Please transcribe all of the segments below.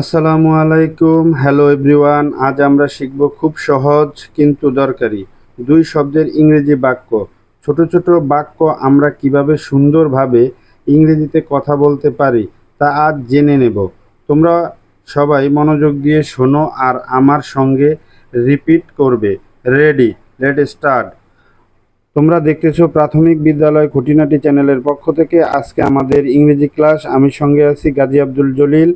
আসসালামু আলাইকুম। Hello everyone আজ আমরা শিখব খুব সহজ কিন্তু দরকারি দুই শব্দের ইংরেজি বাক্য। ছোট ছোট বাক্য আমরা কীভাবে সুন্দরভাবে ইংরেজিতে কথা বলতে পারি তা আজ জেনে নেব। তোমরা সবাই মনোযোগ দিয়ে শোনো আর আমার সঙ্গে রিপিট করবে। রেডি লেট স্টার্ট তোমরা দেখতেছ প্রাথমিক বিদ্যালয় খুঁটিনাটি চ্যানেলের পক্ষ থেকে আজকে আমাদের ইংরেজি ক্লাস। আমি সঙ্গে আছি গাজী আব্দুল জলিল।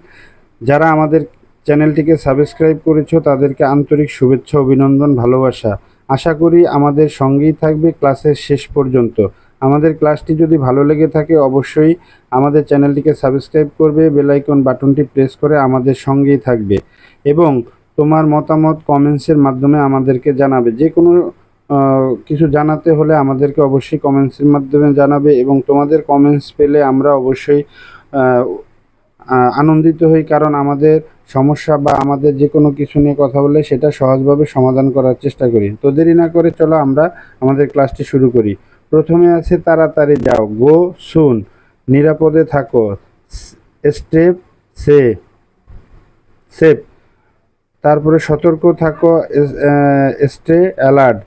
যারা আমাদের চ্যানেলটিকে সাবস্ক্রাইব করেছ, তাদেরকে আন্তরিক শুভেচ্ছা, অভিনন্দন, ভালোবাসা। আশা করি আমাদের সঙ্গেই থাকবে ক্লাসের শেষ পর্যন্ত। আমাদের ক্লাসটি যদি ভালো লেগে থাকে, অবশ্যই আমাদের চ্যানেলটিকে সাবস্ক্রাইব করবে বেলাইকন বাটনটি প্রেস করে আমাদের সঙ্গেই থাকবে। এবং তোমার মতামত কমেন্টসের মাধ্যমে আমাদেরকে জানাবে। যে কোনো কিছু জানাতে হলে আমাদেরকে অবশ্যই কমেন্টসের মাধ্যমে জানাবে এবং তোমাদের কমেন্টস পেলে আমরা অবশ্যই আনন্দিত হই কারণ আমাদের সমস্যা বা আমাদের যে কোনো কিছু নিয়ে কথা বলে সেটা সহজভাবে সমাধান করার চেষ্টা করি। তো দেরি না করে চলো আমরা আমাদের ক্লাসটি শুরু করি। প্রথমে আছে তাড়াতাড়ি যাও। গো সুন নিরাপদে থাকো। স্টেপ, সে। সেফ তারপরে সতর্ক থাকো স্টে অ্যালার্ট।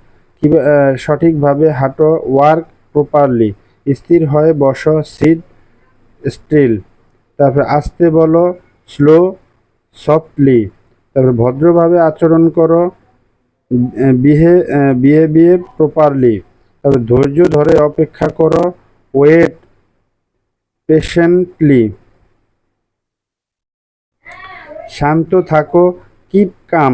সঠিকভাবে হাঁটো, ওয়ার্ক প্রপারলি। স্থির হয়ে বসো, সিট স্টিল। তারপরে আস্তে বলো স্লো সফটলি তারপরে ভদ্রভাবে আচরণ করো বিহে বিহেভিয়ে প্রপারলি তারপরে ধৈর্য ধরে অপেক্ষা করো ওয়েট পেশেন্টলি শান্ত থাকো কিপ কাম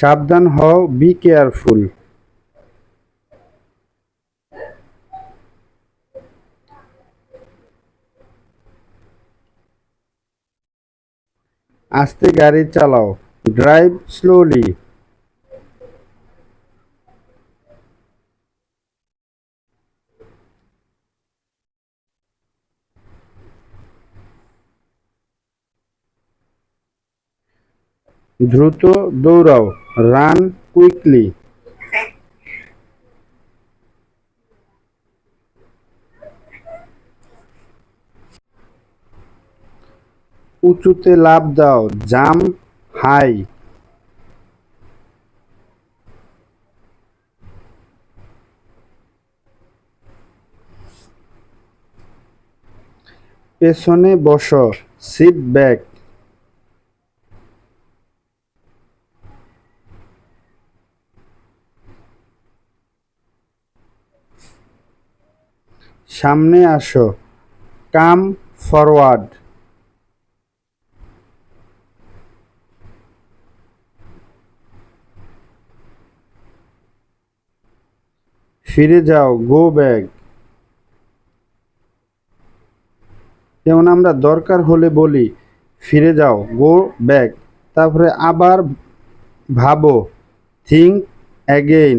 সাবধান হও বি কেয়ারফুল আস্তে গাড়ি চালাও ড্রাইভ স্লোলি দ্রুত দৌড়াও। রান কুইকলি উঁচুতে লাভ দাও জাম্প হাই পেছনে বসো সিট ব্যাক সামনে আসো। Come forward. ফিরে যাও, গো ব্যাগ। যেমন আমরা দরকার হলে বলি, ফিরে যাও, গো ব্যাক তারপরে আবার ভাবো থিঙ্ক অ্যাগেইন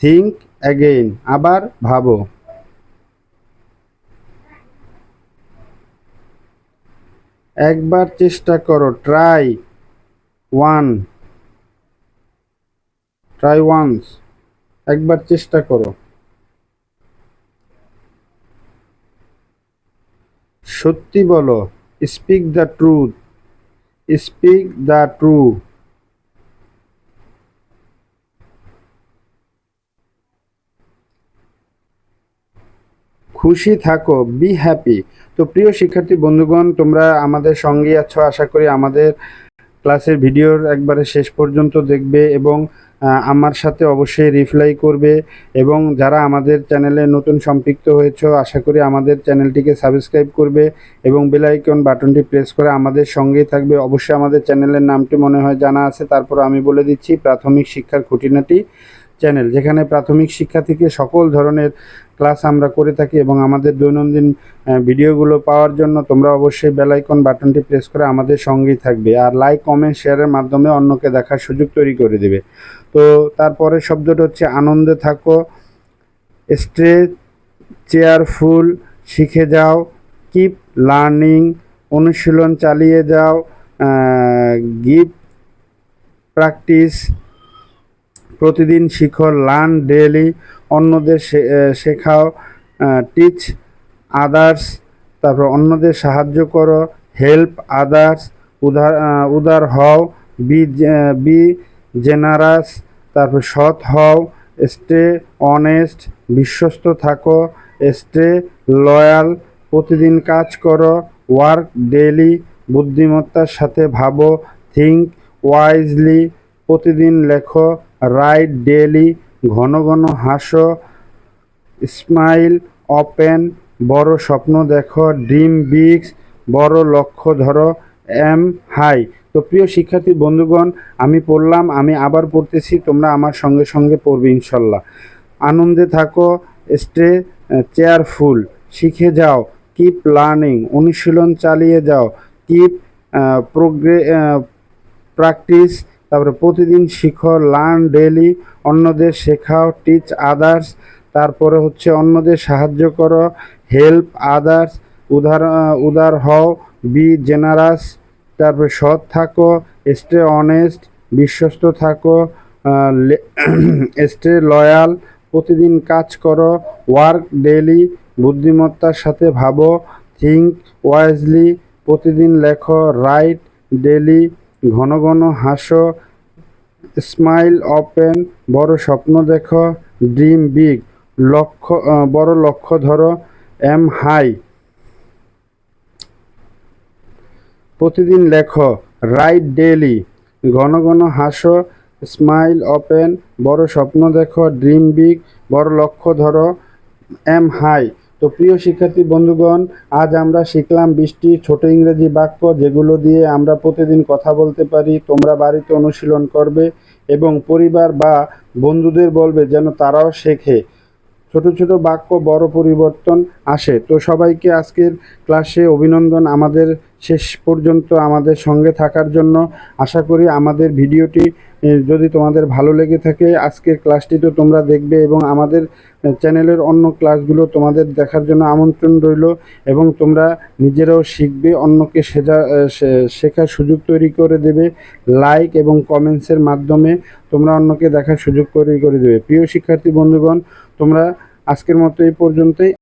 থিঙ্ক অ্যাগেইন আবার ভাবো। একবার চেষ্টা করো ট্রাই ওয়ান ট্রাই ওয়ান্স একবার চেষ্টা করো। সত্যি বলো speak the truth speak the true খুশি থাকো বি হ্যাপি তো প্রিয় শিক্ষার্থী বন্ধুগণ, তোমরা আমাদের সঙ্গে আছো, আশা করি আমাদের ক্লাসের ভিডিওর একবারে শেষ পর্যন্ত দেখবে এবং আমার সাথে অবশ্যই রিপ্লাই করবে এবং যারা আমাদের চ্যানেলে নতুন সম্পৃক্ত হয়েছো, আশা করি আমাদের চ্যানেলটিকে সাবস্ক্রাইব করবে এবং বেলাইকন বাটনটি প্রেস করে আমাদের সঙ্গেই থাকবে। অবশ্যই আমাদের চ্যানেলের নামটি মনে হয় জানা আছে, তারপর আমি বলে দিচ্ছি, প্রাথমিক শিক্ষার খুঁটিনাটি। চ্যানেল যেখানে প্রাথমিক শিক্ষা থেকে সকল ধরনের ক্লাস আমরা করে থাকি এবং আমাদের দৈনন্দিন ভিডিওগুলো পাওয়ার জন্য তোমরা অবশ্যই বেল আইকন বাটনটি প্রেস করে আমাদের সঙ্গেই থাকবে আর লাইক কমেন্ট শেয়ারের মাধ্যমে অন্যকে দেখার সুযোগ তৈরি করে দেবে। তো তারপরে শব্দটা হচ্ছে আনন্দে থাকো স্ট্রে চেয়ারফুল শিখে যাও কিপ লার্নিং অনুশীলন চালিয়ে যাও গিভ প্র্যাকটিস প্রতিদিন শিখো লার্ন ডেলি অন্যদের শেখাও টিচ আদার্স, তারপর অন্যদের সাহায্য করো, হেল্প আদার্স, উদার উদার হও, বি বি জেনারাস, তারপর সৎ হও, স্টে অনেস্ট, বিশ্বস্ত থাকো, স্টে লয়াল, প্রতিদিন কাজ করো, ওয়ার্ক ডেলি বুদ্ধিমত্তার সাথে ভাবো থিঙ্ক ওয়াইজলি, প্রতিদিন লেখো রাইট ডেলি ঘন ঘন হাসো, স্মাইল, ওপেন, বড় স্বপ্ন দেখো, ড্রিম বিগস, বড় লক্ষ্য ধরো, এম হাই। তো প্রিয় শিক্ষার্থী বন্ধুগণ, আমি পড়লাম, আমি আবার পড়তেছি, তোমরা আমার সঙ্গে সঙ্গে পড়বে ইনশাল্লাহ। আনন্দে থাকো, স্টে চেয়ারফুল, শিখে যাও, কিপ লার্নিং, অনুশীলন চালিয়ে যাও, কিপ প্রোগ্রে প্র্যাকটিস তারপরে প্রতিদিন শিখো লার্ন ডেলি অন্যদের শেখাও টিচ আদার্স তারপরে হচ্ছে অন্যদের সাহায্য করো হেল্প আদার্স উদার উদার হও বি জেনারাস তারপরে সৎ থাকো স্টে অনেস্ট বিশ্বস্ত থাকো স্টে লয়াল প্রতিদিন কাজ করো ওয়ার্ক ডেলি বুদ্ধিমত্তার সাথে ভাবো থিঙ্ক ওয়াইজলি প্রতিদিন লেখো রাইট ডেলি ঘন ঘন হাসো স্মাইল ওপেন বড় স্বপ্ন দেখো ড্রিম বিগ লক্ষ্য বড় লক্ষ্য ধরো এম হাই প্রতিদিন লেখো রাইট ডেলি ঘন ঘন হাসো স্মাইল ওপেন বড় স্বপ্ন দেখো ড্রিম বিগ বড় লক্ষ্য ধরো এম হাই তো প্রিয় শিক্ষার্থী বন্ধুগণ, আজ আমরা শিখলাম বৃষ্টি, ছোট ইংরেজি বাক্য যেগুলো দিয়ে আমরা প্রতিদিন কথা বলতে পারি, তোমরা বাড়িতে অনুশীলন করবে এবং পরিবার বা বন্ধুদের বলবে যেন তারাও শেখে। ছোট ছোট বাক্য বড় পরিবর্তন আসে। তো সবাইকে আজকের ক্লাসে অভিনন্দন। আমাদের শেষ পর্যন্ত আমাদের সঙ্গে থাকার জন্য আশা করি আমাদের ভিডিওটি যদি তোমাদের ভালো লেগে থাকে, আজকের ক্লাসটি তো তোমরা দেখবে এবং আমাদের চ্যানেলের অন্য ক্লাসগুলো তোমাদের দেখার জন্য আমন্ত্রণ রইল এবং তোমরা নিজেরাও শিখবে, অন্যকে সেজা শেখার সুযোগ তৈরি করে দেবে লাইক এবং কমেন্টসের মাধ্যমে তোমরা অন্যকে দেখার সুযোগ তৈরি করে দেবে। প্রিয় শিক্ষার্থী বন্ধুগণ, তোমরা আজকের মতো এই পর্যন্তই।